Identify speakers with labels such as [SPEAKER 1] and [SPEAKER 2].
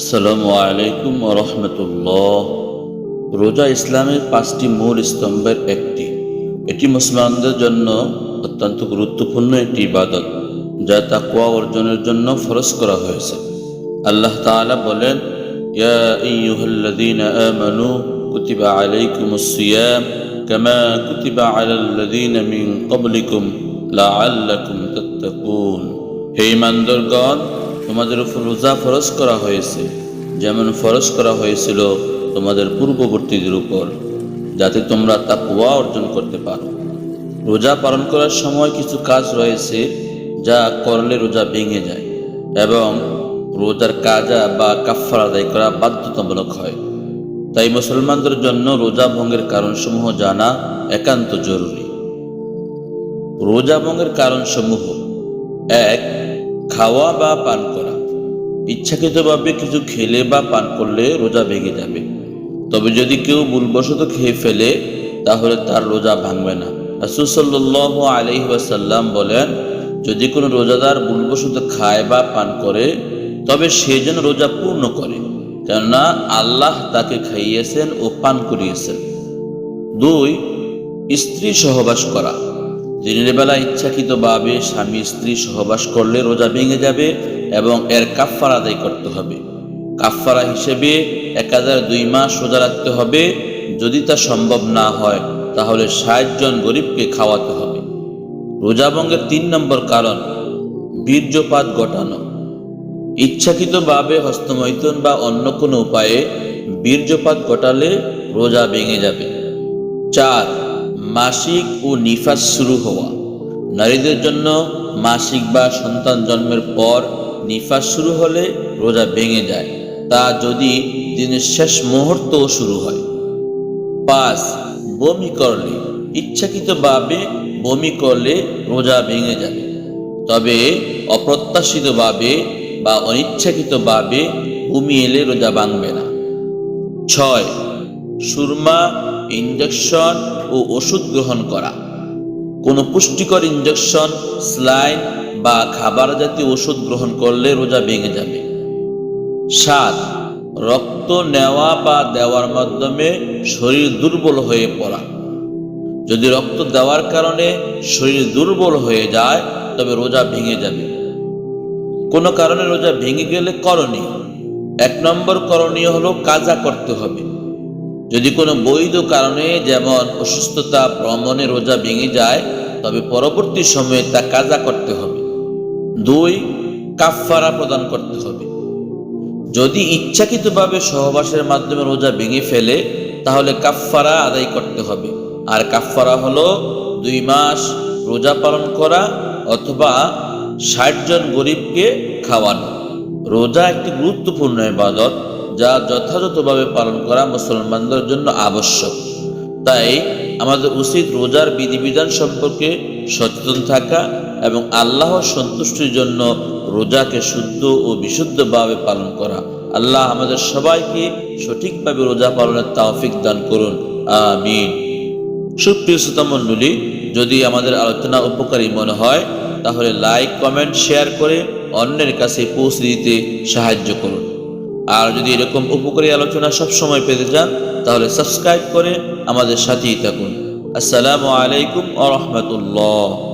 [SPEAKER 1] আসসালামু আলাইকুম রহমতুল্লাহ। রোজা ইসলামের পাঁচটি মূল স্তম্ভের একটি। এটি মুসলমানদের জন্য অত্যন্ত গুরুত্বপূর্ণ একটি ইবাদত, যা তাকুয়া অর্জনের জন্য ফরজ করা হয়েছে। আল্লাহ তাআলা বলেন, ইয়া আইয়ুহাল্লাযীনা আমানু কুতিবা আলাইকুমুস সিয়াম কামা কুতিবা আলাল্লাযীনা মিন ক্বাবলিকুম লাআল্লাকুম তাত্তাকুন। হে ইমানদারগণ তোমাদের উপর রোজা ফরজ করা হয়েছে। যেমন ফরজ করা হয়েছিল তোমাদের পূর্ববর্তীদের উপর, যাতে তোমরা তা তাকুয়া অর্জন করতে পারো। রোজা পালন করার সময় কিছু কাজ রয়েছে যা করলে রোজা ভেঙে যায় এবং রোজার কাজা বা কাফার আদায় করা বাধ্যতামূলক হয়। তাই মুসলমানদের জন্য রোজা ভঙ্গের কারণসমূহ জানা একান্ত জরুরি। রোজা ভঙ্গের কারণসমূহ এক খাওয়া বা পান করা। ইচ্ছাকৃতভাবে কিছু খেলে বা পান করলে রোজা ভেঙে যাবে। তবে যদি কেউ ভুলবশত খেয়ে ফেলে, তাহলে তার রোজা ভাঙবে না। রাসূল ওয়াসাল্লাম বলেন, যদি কোনো রোজাদার ভুলবশত খায় বা পান করে, তবে সে যেন রোজা পূর্ণ করে। কেননা আল্লাহ তাকে খাইয়েছেন ও পান করিয়েছেন। দুই, স্ত্রী সহবাস করা। দিনের বেলা ইচ্ছাকৃতভাবে স্বামী স্ত্রী সহবাস করলে রোজা ভেঙে যাবে এবং এর কাফফার আদায় করতে হবে। কাফফারা হিসেবে এক হাজার দুই মাস রোজা রাখতে হবে। যদি তা সম্ভব না হয়, তাহলে ষাট জন গরিবকে খাওয়াতে হবে। রোজা ভঙ্গের তিন নম্বর কারণ, বীর্যপাত ঘটানো। ইচ্ছাকৃতভাবে হস্তমৈথুন বা অন্য কোনো উপায়ে বীর্যপাত ঘটালে রোজা ভেঙে যাবে। চার মাসিক ও নিফাস শুরু হওয়া। নারীদের জন্য মাসিক বা সন্তান জন্মের পর নিফাস শুরু হলে রোজা ভেঙে যায়। তা যদি দিনের শেষ মুহূর্তও শুরু হয়। পাঁচ, বমি করলে, ইচ্ছাকৃতভাবে বমি করলে রোজা ভেঙে যাবে। তবে অপ্রত্যাশিতভাবে বা অনিচ্ছাকৃতভাবে বমি এলে রোজা ভাঙবে না। ছয়, সুরমা ইঞ্জেকশন ও ওষুধ গ্রহণ করা। কোনো পুষ্টিকর ইঞ্জেকশন স্লাইন বা খাবার জাতীয় ওষুধ গ্রহণ করলে রোজা ভেঙে যাবে। সাত, রক্ত নেওয়া বা দেওয়ার মাধ্যমে শরীর দুর্বল হয়ে পড়া। যদি রক্ত দেওয়ার কারণে শরীর দুর্বল হয়ে যায়, তবে রোজা ভেঙে যাবে। কোনো কারণে রোজা ভেঙে গেলে করণীয়। এক নম্বর করণীয় হলো কাজা করতে হবে। যদি কোনো বৈধ কারণে যেমন অসুস্থতা, ভ্রমণে রোজা ভেঙে যায়, তবে পরবর্তী সময়ে তা কাজা করতে হবে। দুই, কাফফারা প্রদান করতে হবে। যদি ইচ্ছাকৃতভাবে সহবাসের মাধ্যমে রোজা ভেঙে ফেলে, তাহলে কাফফারা আদায় করতে হবে। আর কাফফারা হলো দুই মাস রোজা পালন করা অথবা ষাট জন গরিবকে খাওয়ানো। রোজা একটি গুরুত্বপূর্ণ ইবাদত। যা যথাযথভাবে পালন করা মুসলমানদের জন্য আবশ্যক। তাই আমাদের উচিত রোজার বিধিবিধান সম্পর্কে সচেতন থাকা এবং আল্লাহর সন্তুষ্টির জন্য রোজাকে শুদ্ধ ও বিশুদ্ধভাবে পালন করা। আল্লাহ আমাদের সবাইকে সঠিকভাবে রোজা পালনের তাওফিক দান করুন। আমিন। সুপ্রিয় শ্রোতামণ্ডলী যদি আমাদের আলোচনা উপকারী মনে হয়, তাহলে লাইক, কমেন্ট, শেয়ার করে অন্যের কাছে পৌঁছে দিতে সাহায্য করুন। আর যদি এরকম উপকারী আলোচনা সব সময় পেতে চান, তাহলে সাবস্ক্রাইব করে আমাদের সাথেই থাকুন। আসসালামু আলাইকুম আ রহমতুল্লাহ।